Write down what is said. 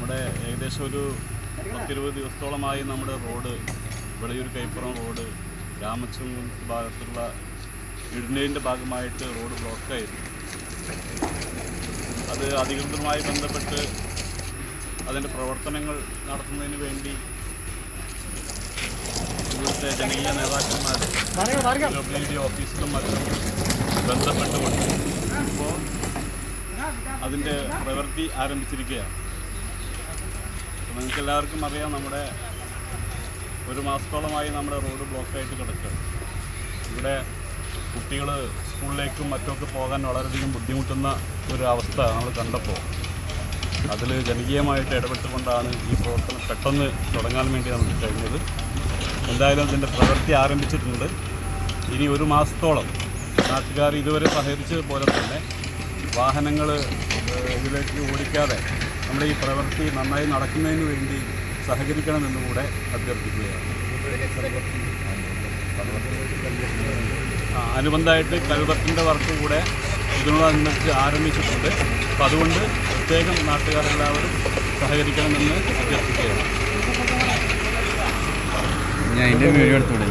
നമ്മുടെ ഏകദേശം ഒരു പത്തിരുപത് ദിവസത്തോളമായി നമ്മുടെ റോഡ് വെളിയൂർ കൈപ്പുറം റോഡ് രാമച്ചം ഭാഗത്തുള്ള ഇടുന്നതിന്റെ ഭാഗമായിട്ട് റോഡ് ബ്ലോക്കായിരുന്നു. അത് അധികൃതരുമായി ബന്ധപ്പെട്ട് അതിന്റെ പ്രവർത്തനങ്ങൾ നടത്തുന്നതിന് വേണ്ടി ഇവിടുത്തെ ജനകീയ നേതാക്കന്മാർ ഡി ഓഫീസിലും മറ്റും ബന്ധപ്പെട്ടുകൊണ്ട് ഇപ്പോൾ അതിന്റെ പ്രവൃത്തി ആരംഭിച്ചിരിക്കുകയാണ്. നിങ്ങൾക്ക് എല്ലാവർക്കും അറിയാം നമ്മുടെ ഒരു മാസത്തോളമായി നമ്മുടെ റോഡ് ബ്ലോക്കായിട്ട് കിടക്കുകയാണ് ഇവിടെ കുട്ടികൾ സ്കൂളിലേക്കും മറ്റൊക്കെ പോകാൻ വളരെയധികം ബുദ്ധിമുട്ടുന്ന ഒരു അവസ്ഥ നമ്മൾ കണ്ടപ്പോൾ. അതിൽ ജനകീയമായിട്ട് ഇടപെട്ടുകൊണ്ടാണ് ഈ പ്രവർത്തനം പെട്ടെന്ന് തുടങ്ങാൻ വേണ്ടി നമുക്ക് കഴിഞ്ഞത്. എന്തായാലും അതിന്റെ പ്രവൃത്തി ആരംഭിച്ചിട്ടുണ്ട്. ഇനി ഒരു മാസത്തോളം നാട്ടുകാർ ഇതുവരെ സഹകരിച്ചത് പോലെ തന്നെ വാഹനങ്ങൾ ഇതിലേക്ക് ഓടിക്കാതെ നമ്മുടെ ഈ പ്രവൃത്തി നന്നായി നടക്കുന്നതിന് വേണ്ടി സഹകരിക്കണമെന്ന് കൂടെ അഭ്യർത്ഥിക്കുകയാണ് അനുബന്ധമായിട്ട് കൽവർത്തിന്റെ വർക്ക് കൂടെ ഇതിനോടനുബന്ധിച്ച് ആരംഭിച്ചിട്ടുണ്ട്. അപ്പം അതുകൊണ്ട് പ്രത്യേകം നാട്ടുകാരെല്ലാവരും സഹകരിക്കണമെന്ന് അഭ്യർത്ഥിക്കുകയാണ്. ഞാൻ എന്റെ വീഡിയോ എടുത്തോളേ